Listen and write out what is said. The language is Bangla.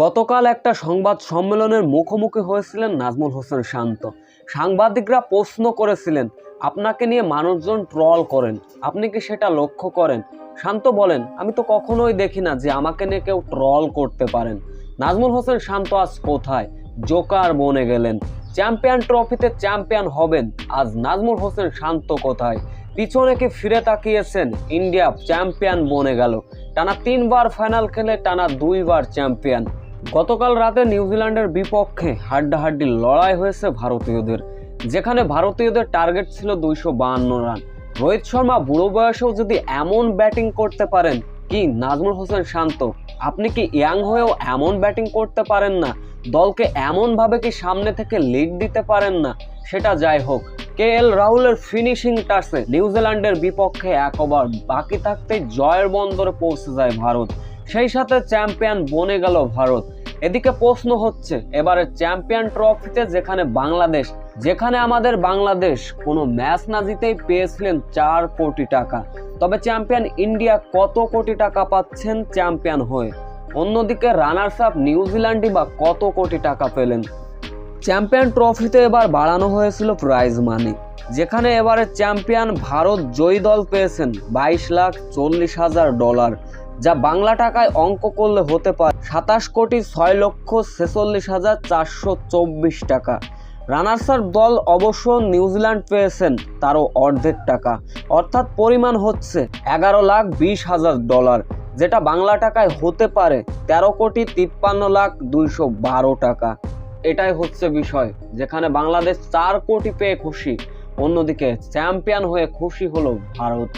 গতকাল একটা সংবাদ সম্মেলনের মুখোমুখি হয়েছিলেন নাজমুল হোসেন শান্ত। সাংবাদিকরা প্রশ্ন করেছিলেন, আপনাকে নিয়ে মানুষজন ট্রল করেন, আপনি কি সেটা লক্ষ্য করেন? শান্ত বলেন, আমি তো কখনোই দেখি না যে আমাকে নিয়ে কেউ ট্রল করতে পারেন। নাজমুল হোসেন শান্ত আজ কোথায়? জোকার বনে গেলেন। চ্যাম্পিয়ন ট্রফিতে চ্যাম্পিয়ন হবেন, আজ নাজমুল হোসেন শান্ত কোথায়? পিছনে কি ফিরে তাকিয়েছেন? ইন্ডিয়া চ্যাম্পিয়ন বনে গেল। টানা তিনবার ফাইনাল খেলে টানা দুইবার চ্যাম্পিয়ন। গতকাল রাতে নিউজিল্যান্ডের বিপক্ষে হাড্ডাহাড্ডি লড়াই হয়েছে ভারতীয়দের, যেখানে ভারতীয়দের টার্গেট ছিল দুইশো রান। রোহিত শর্মা বুড়ো বয়সেও যদি এমন ব্যাটিং করতে পারেন, কি নাজমুল হোসেন শান্ত? আপনি কি ইয়াং হয়েও এমন ব্যাটিং করতে পারেন না? দলকে এমনভাবে কি সামনে থেকে লিড দিতে পারেন না? সেটা যাই হোক কে এল রাহুলের ফিনিশিং টাসে নিউজিল্যান্ডের বিপক্ষে এক ওভার বাকি থাকতেই জয়ের বন্দরে পৌঁছে যায় ভারত। সেই সাথে চ্যাম্পিয়ন বনে গেল ভারত। এদিকে প্রশ্ন হচ্ছে এবারে চ্যাম্পিয়ন ট্রফিতে যেখানে বাংলাদেশ, যেখানে আমাদের বাংলাদেশ, কোনো ম্যাচ না জিতেই পেয়েছিলেন চার কোটি টাকা। তবে চ্যাম্পিয়ন ইন্ডিয়া কত কোটি টাকা পাচ্ছেন চ্যাম্পিয়ন হয়ে? অন্যদিকে রানার্স আপ নিউজিল্যান্ডই বা কত কোটি টাকা পেলেন? চ্যাম্পিয়ন ট্রফিতে এবার বাড়ানো হয়েছিল প্রাইজ মানি, যেখানে এবারে চ্যাম্পিয়ন ভারত জয়ী দল পেয়েছেন বাইশ লাখ চল্লিশ হাজার ডলার। যা বাংলা টাকায় অঙ্ক করলে হতে পারে সাতাশ কোটি ছয় লক্ষ ছেচল্লিশ হাজার চারশো চব্বিশ টাকা। রানার্সার দল অবশ্য নিউজিল্যান্ড পেয়েছেন তারও অর্ধেক টাকা। অর্থাৎ পরিমাণ হচ্ছে এগারো লাখ বিশ হাজার ডলার, যেটা বাংলা টাকায় হতে পারে তেরো কোটি তিপ্পান্ন লাখ দুইশো বারো টাকা। এটাই হচ্ছে বিষয়, যেখানে বাংলাদেশ চার কোটি পেয়ে খুশি। অন্যদিকে চ্যাম্পিয়ন হয়ে খুশি হলো ভারত।